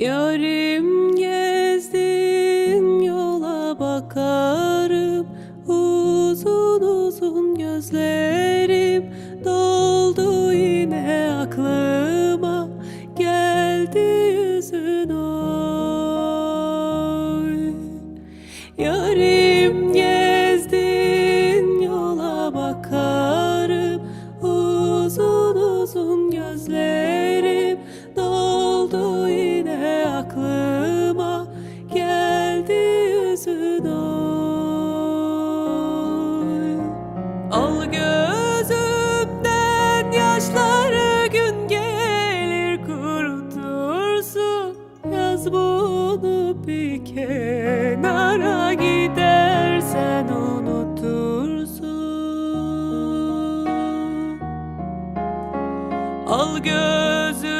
Yarim gezdim yola bakarım. Uzun uzun gözlerim doldu yine aklıma. Geldi yüzün oy. Yarim Al gözümden yaşları gün gelir kurutursun. Yaz bunu bir kenara gidersen unutursun. Al göz